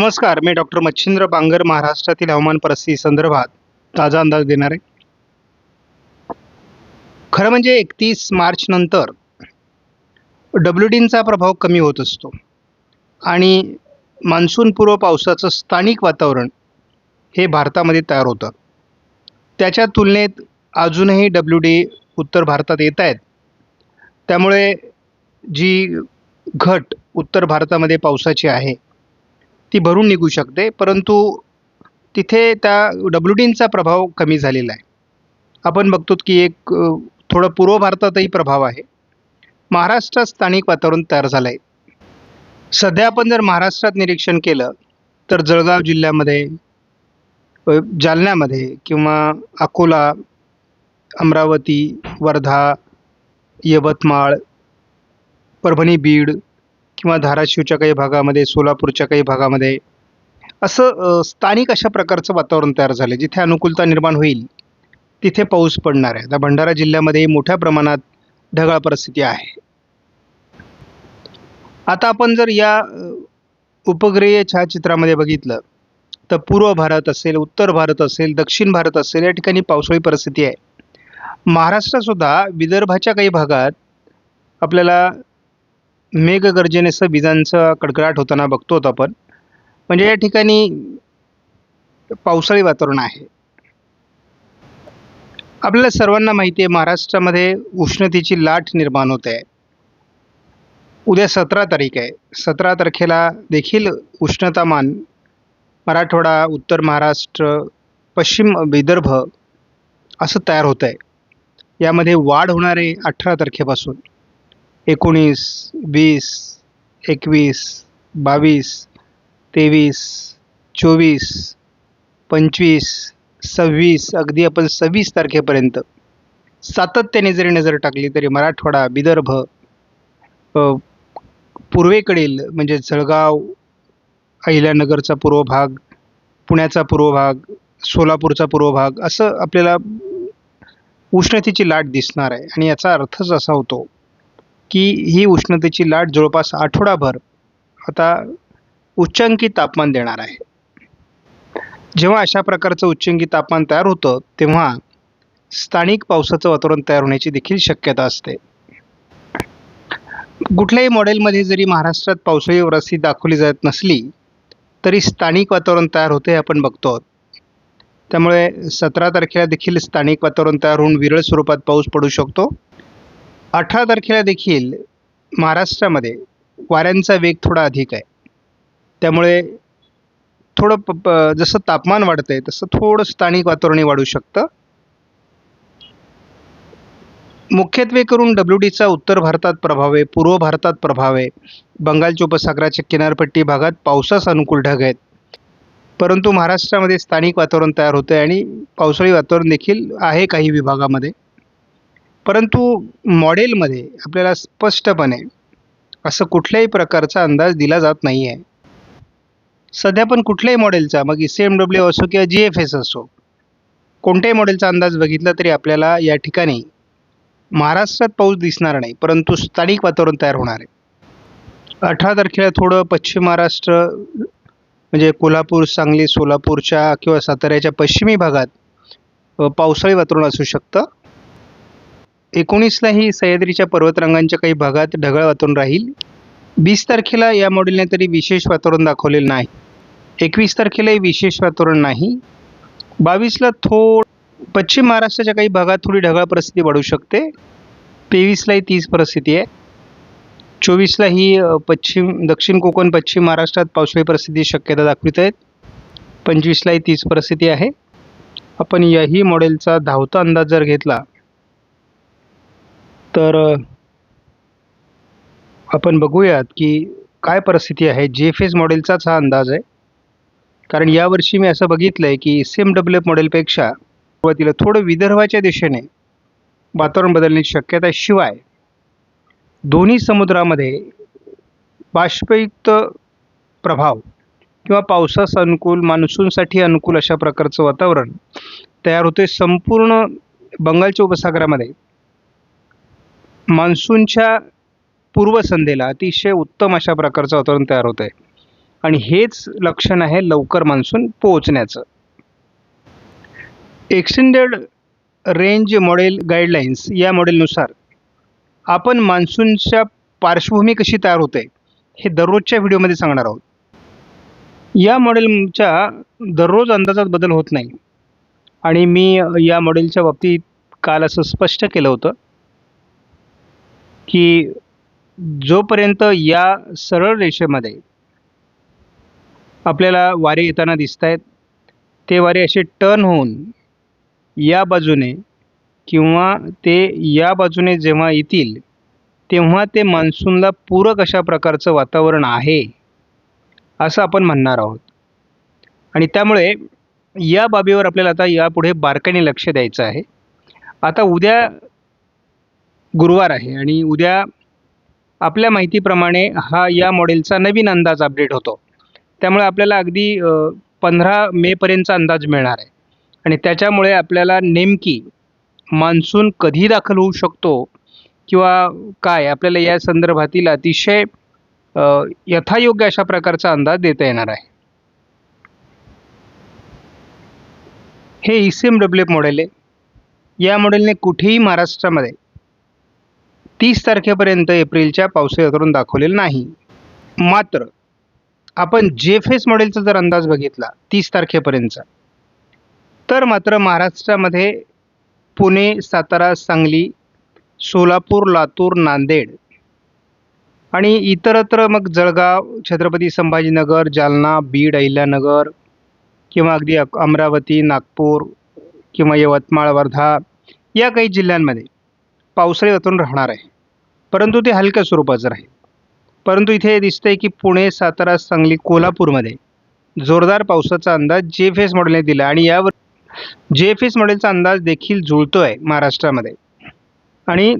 नमस्कार मी डॉक्टर मच्छिंद्र बांगर महाराष्ट्रातील हवामान परिस्थिती संदर्भात ताजा अंदाज देणार. आहे खरं म्हणजे एकतीस मार्च नंतर डब्ल्यू डींचा प्रभाव कमी होत असतो आणि मान्सूनपूर्व पावसाचं स्थानिक वातावरण हे भारतामध्ये तयार होतं. त्याच्या तुलनेत अजूनही डब्ल्यू डी उत्तर भारतात येत आहेत. त्यामुळे जी घट उत्तर भारतामध्ये पावसाची आहे ती भरून निघू शकते परंतु तिथे त्या डब्ल्यू डींचा प्रभाव कमी झालेला आहे. आपण बघतो की एक थोडं पूर्व भारतातही प्रभाव आहे. महाराष्ट्रात स्थानिक वातावरण तयार झालं आहे सध्या आपण जर महाराष्ट्रात निरीक्षण केलं तर जळगाव जिल्ह्यामध्ये जालन्यामध्ये किंवा अकोला अमरावती वर्धा यवतमाळ परभणी बीड किंवा धाराशिवच्या काही भागामध्ये सोलापूरच्या काही भागामध्ये असं स्थानिक अशा प्रकारचं वातावरण तयार झालं जिथे अनुकूलता निर्माण होईल तिथे पाऊस पडणार आहे. आता भंडारा जिल्ह्यामध्ये मोठ्या प्रमाणात ढगाळ परिस्थिती आहे. आता आपण जर या उपग्रहीय छायाचित्रामध्ये बघितलं तर पूर्व भारत असेल उत्तर भारत असेल दक्षिण भारत असेल या ठिकाणी पावसाळी परिस्थिती आहे. महाराष्ट्रातसुद्धा विदर्भाच्या काही भागात आपल्याला मेघगर्जनेसह विजांचा कडकडाट होताना बघतो आहोत आपण. म्हणजे या ठिकाणी पावसाळी वातावरण आहे. आपल्याला सर्वांना माहिती आहे महाराष्ट्रामध्ये उष्णतेची लाट निर्माण होते आहे. उद्या सतरा तारीख आहे. सतरा तारखेला देखील उष्णतामान मराठवाडा उत्तर महाराष्ट्र पश्चिम विदर्भ असं तयार होतं आहे. यामध्ये वाढ होणार आहे अठरा तारखेपासून. एकोणीस वीस एकवीस बावीस तेवीस चोवीस पंचवीस सव्वीस अगदी आपण सव्वीस तारखेपर्यंत. सातत्याने जरी नजर टाकली तरी मराठवाडा विदर्भ पूर्वेकडील म्हणजे जळगाव अहिल्यानगरचा पूर्व भाग पुण्याचा पूर्व भाग सोलापूरचा पूर्व भाग असं आपल्याला उष्णतेची लाट दिसणार आहे. आणि याचा अर्थच असा होतो की ही उष्णतेची लाट जवळपास आठवडाभर आता उच्चांकी तापमान देणार आहे. जेव्हा अशा प्रकारचं उच्चांकी तापमान तयार होतं तेव्हा स्थानिक पावसाचं वातावरण तयार होण्याची देखील शक्यता असते. कुठल्याही मॉडेलमध्ये जरी महाराष्ट्रात पावसाळी परिस्थिती दाखवली जात नसली तरी स्थानिक वातावरण तयार होते हे आपण बघतो. आहोत त्यामुळे सतरा तारखेला देखील स्थानिक वातावरण तयार होऊन विरळ स्वरूपात पाऊस पडू शकतो. अठरा तारखेला देखील महाराष्ट्रामध्ये वाऱ्यांचा वेग थोडा अधिक आहे. त्यामुळे थोडं प प जसं तापमान वाढतं आहे तसं थोडं स्थानिक वातावरणही वाढू शकतं. मुख्यत्वे करून डब्ल्यू डीचा उत्तर भारतात प्रभाव आहे पूर्व भारतात प्रभाव आहे. बंगालच्या उपसागराच्या किनारपट्टी भागात पावसास अनुकूल ढग आहेत. परंतु महाराष्ट्रामध्ये स्थानिक वातावरण तयार होतं आहे आणि पावसाळी वातावरण देखील आहे काही विभागामध्ये. परंतु मॉडेलमध्ये आपल्याला स्पष्टपणे असं कुठल्याही प्रकारचा अंदाज दिला जात नाही आहे सध्या पण कुठल्याही मॉडेलचा मग ई सी एम डब्ल्यू असो किंवा जी एफ एस असो कोणत्याही मॉडेलचा अंदाज बघितला तरी आपल्याला या ठिकाणी महाराष्ट्रात पाऊस दिसणार नाही परंतु स्थानिक वातावरण तयार होणार आहे. अठरा तारखेला थोडं पश्चिम महाराष्ट्र म्हणजे कोल्हापूर सांगली सोलापूरच्या किंवा साताऱ्याच्या पश्चिमी भागात पावसाळी वातावरण असू शकतं. एकोणीसलाही सह्याद्रीच्या पर्वतरांगांच्या काही भागात ढगाळ वातावरण राहील. वीस तारखेला या मॉडेलने तरी विशेष वातावरण दाखवलेलं नाही. एकवीस तारखेलाही विशेष वातावरण नाही. बावीसला थोड पश्चिम महाराष्ट्राच्या काही भागात थोडी ढगाळ परिस्थिती वाढू शकते. तेवीसलाही तीच परिस्थिती आहे. चोवीसला ही पश्चिम दक्षिण कोकण पश्चिम महाराष्ट्रात पावसाळी परिस्थिती शक्यता दाखवित आहेत. पंचवीसलाही तीच परिस्थिती आहे. आपण याही मॉडेलचा धावता अंदाज जर घेतला तर आपण बघूयात की काय परिस्थिती आहे. जे एफ एस मॉडेलचाच हा अंदाज आहे. कारण यावर्षी मी असं बघितलं आहे की सेम डब्ल्यू एफ मॉडेलपेक्षा सुरुवातीला थोडं विदर्भाच्या दिशेने वातावरण बदलण्याची शक्यता शिवाय दोन्ही समुद्रामध्ये बाष्पयुक्त प्रभाव किंवा पावसास अनुकूल मान्सूनसाठी अनुकूल अशा प्रकारचं वातावरण तयार होते संपूर्ण बंगालच्या उपसागरामध्ये मान्सूनच्या पूर्वसंध्येला अतिशय उत्तम अशा प्रकारचं वातावरण तयार होतं आहे आणि हेच लक्षण आहे लवकर मान्सून पोहोचण्याचं. एक्सटेंडेड रेंज मॉडेल गाईडलाईन्स या मॉडेलनुसार आपण मान्सूनच्या पार्श्वभूमी कशी तयार होते हे दररोजच्या व्हिडिओमध्ये सांगणार आहोत. या मॉडेलच्या दररोज अंदाजात बदल होत नाही. आणि मी या मॉडेलच्या बाबतीत काल असं स्पष्ट केलं होतं. की जोपर्यंत या सरळ रेषेमध्ये आपल्याला वारे येताना दिसत आहेत ते वारे असे टर्न होऊन या बाजूने किंवा ते या बाजूने जेव्हा येतील तेव्हा ते मान्सूनला पूरक अशा प्रकारचं वातावरण आहे असं आपण म्हणणार आहोत. आणि त्यामुळे या बाबीवर आपल्याला आता यापुढे बारकाईने लक्ष द्यायचं आहे. आता उद्या गुरुवार आहे आणि उद्या आपल्या माहितीप्रमाणे हा या मॉडेलचा नवीन अंदाज अपडेट होतो. त्यामुळे आपल्याला अगदी पंधरा मेपर्यंतचा अंदाज मिळणार आहे. आणि त्याच्यामुळे आपल्याला नेमकी मान्सून कधी दाखल होऊ शकतो किंवा काय आपल्याला या संदर्भातील अतिशय यथायोग्य अशा प्रकारचा अंदाज देता येणार आहे. हे E C M W F model आहे. या मॉडेलने कुठेही महाराष्ट्रामध्ये तीस तारखेपर्यंत एप्रिलच्या पावसाळी दाखवलेलं नाही. मात्र आपण जे फेस मॉडेलचा जर अंदाज बघितला तीस तारखेपर्यंतचा तर मात्र महाराष्ट्रामध्ये पुणे सातारा सांगली सोलापूर लातूर नांदेड आणि इतरत्र मग जळगाव छत्रपती संभाजीनगर जालना बीड अहिल्यानगर किंवा अगदी अक अमरावती नागपूर किंवा यवतमाळ वर्धा या काही जिल्ह्यांमध्ये पावसाळी वातावरण राहणार आहे. परंतु ते हलक्या स्वरूपाचं राहील. परंतु इथे दिसतंय की पुणे सातारा सांगली कोल्हापूरमध्ये जोरदार पावसाचा अंदाज जे एफ एस मॉडेलने दिला आणि यावर जे एफ एस मॉडेलचा अंदाज देखील जुळतो आहे महाराष्ट्रामध्ये. आणि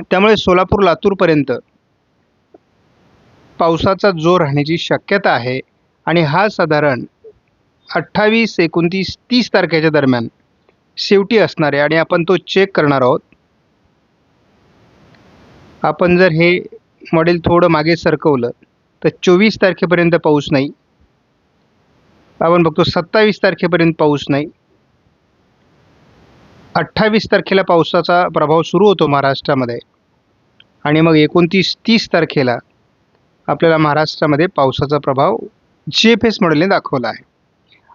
त्यामुळे सोलापूर लातूरपर्यंत पावसाचा जोर राहण्याची शक्यता आहे. आणि हा साधारण अठ्ठावीस एकोणतीस तीस तारखेच्या दरम्यान शेवटी असणार आहे. आणि आपण तो चेक करणार आहोत. आपण जर हे मॉडेल थोडं मागे सरकवलं तर चोवीस तारखेपर्यंत पाऊस नाही. आपण बघतो सत्तावीस तारखेपर्यंत पाऊस नाही. अठ्ठावीस तारखेला पावसाचा प्रभाव सुरू होतो महाराष्ट्रामध्ये. आणि मग एकोणतीस तीस तारखेला आपल्याला महाराष्ट्रामध्ये पावसाचा प्रभाव जी एफ एस मॉडेलने दाखवला आहे.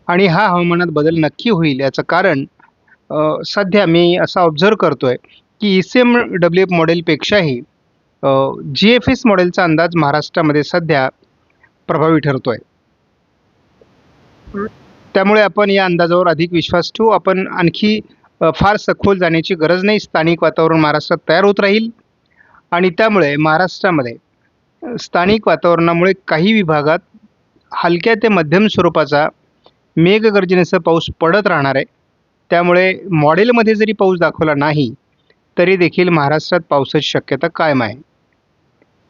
आणि हा हवामानात बदल नक्की होईल याचं कारण सध्या मी असा ऑब्झर्व करतो आहे की E C M W F मॉडेलपेक्षाही G F S मॉडेलचा अंदाज महाराष्ट्रामध्ये सध्या प्रभावी ठरतो आहे त्यामुळे आपण या अंदाजावर अधिक विश्वास ठेवू. आपण आणखी फार सखोल जाण्याची गरज नाही. स्थानिक वातावरण महाराष्ट्रात तयार होत राहील. आणि त्यामुळे महाराष्ट्रामध्ये स्थानिक वातावरणामुळे काही विभागात हलक्या ते मध्यम स्वरूपाचा मेघगर्जनेचा पाऊस पडत राहणार आहे. त्यामुळे मॉडेलमध्ये जरी पाऊस दाखवला नाही तरी देखील महाराष्ट्रात पावसाची शक्यता कायम आहे.